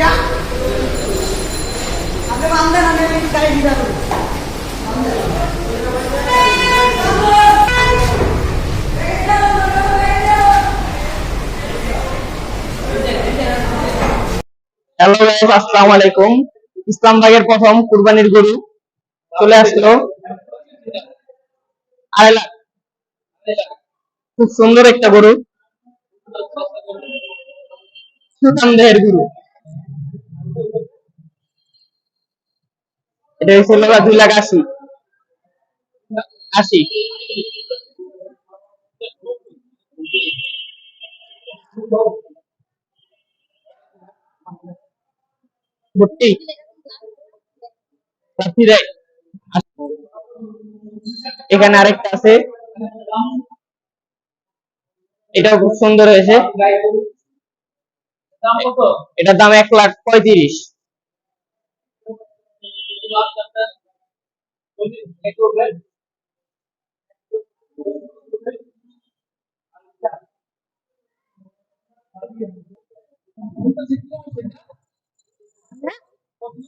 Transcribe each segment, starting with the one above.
Yeah. I'm the one that I'm going to hello guys আসসালামু আলাইকুম। ইসলাম ভাইয়ের প্রথম কুরবানির গরু চলে আসলো। আড়াই লাখ। খুব সুন্দর একটা গরু। সুঠাম দেহের গরু। এটা হচ্ছে লোকা দুই লাখ আশি। আশি। এখানে আরেকটা আছে। এটাও খুব সুন্দর হয়েছে। এটার দাম এক লাখ পঁয়ত্রিশ।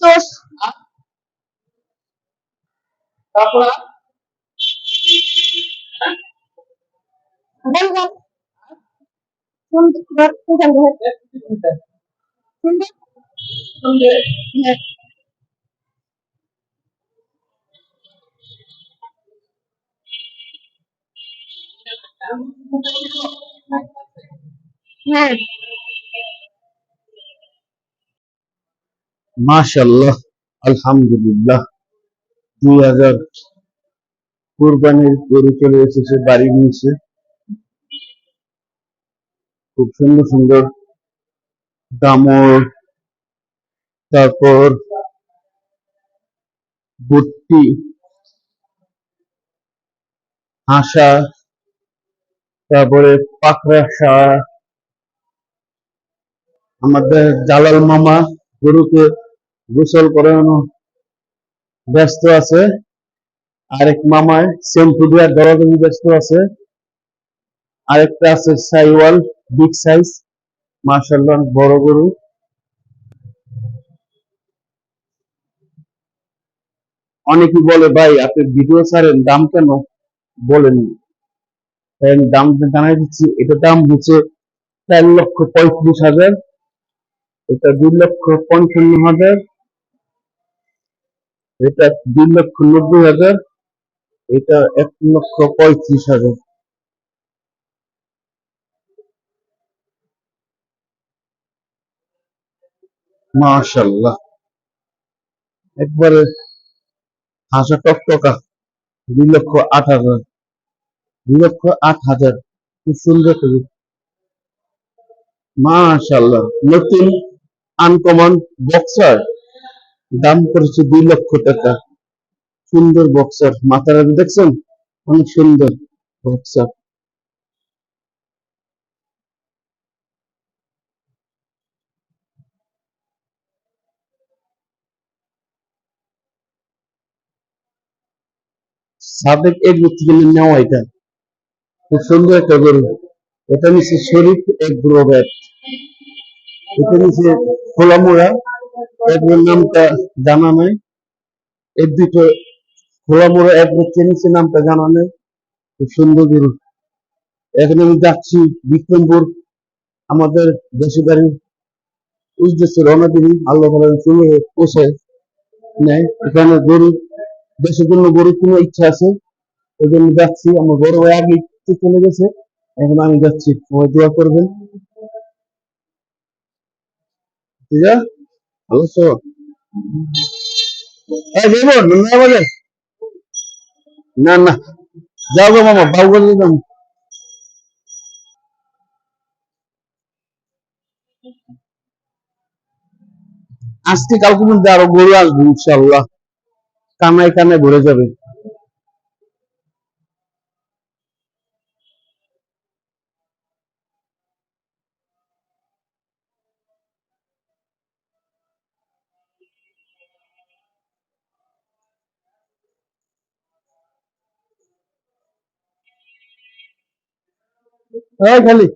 চোষ বলবেন সুন্দর সুন্দর সুন্দর হ্যাঁ মাশাল্লাহ আলহামদুলিল্লাহ। দুই হাজার কোরবানির গরু চলে এসেছে, বাড়ি নিচে খুব সুন্দর সুন্দর দামর, তারপর বুট্টি হাসা, তারপরে পাকড়া আমাদের জালাল মামা গরুকে গোসল করানো, ব্যস্ত আছে। আরেক মামায় শ্যাম্পু দেওয়ার দরাদরি ব্যস্ত আছে। আরেকটা আছে সাইওয়াল, বিগ সাইজ মার্শাল্লাহ বড় গরু। অনেকে বলে, ভাই, আপনি ভিডিও ছাড়েন, দাম কেন? বলেন দাম জানাই দিচ্ছি, এটা দাম হচ্ছে চার লক্ষ পঁয়ত্রিশ হাজার, এটা দুই লক্ষ পঞ্চান্ন হাজার। এটা দুই লক্ষ নব্বই হাজার, এটা এক লক্ষ পঁয়ত্রিশ হাজার। মাশাল্লাহ একবারে হাসা টকটকা দুই লক্ষ আট হাজার, দুই লক্ষ আট হাজার, খুব সুন্দর ছবি মাশাল্লাহ নতুন আনকমন বক্সার দাম করেছে দুই লক্ষ টাকা। সুন্দর বক্সার মাথার দেখছেন? অনেক সুন্দর বক্সার সাবেক এগ্রো থেকে নেওয়া এটা। খুব সুন্দর একটা গরু। এটা নিচে শরীফ এগ্রো ব্যাট এটা নিচে খোলামোড়া। এগ্রোর নামটা জানা নাই। এর দুটো খোলামোড়া এগ্রো নিচে নামটা জানা নেই। খুব সুন্দর গরু। এখন আমি যাচ্ছি বিক্রমপুর। আমাদের দেশে বাড়ির উদ্দেশ্যে রওনা দিবি। আল্লাহ তালা চলে পৌঁছায় নেয়। এখানে গরু দেশের জন্য গরু কেনার ইচ্ছা আছে? ওই জন্য যাচ্ছি। আমার বড় ভাই আগে চলে গেছে। এখন আমি যাচ্ছি। সবাই দোয়া করবেন। ঠিক আছে? না না। যাও গো মামা দিলাম। আজকে কালকে মধ্যে আরও গরু আসবে ইনশাল্লাহ কানায় কানায় ভরে যাবে। খালি।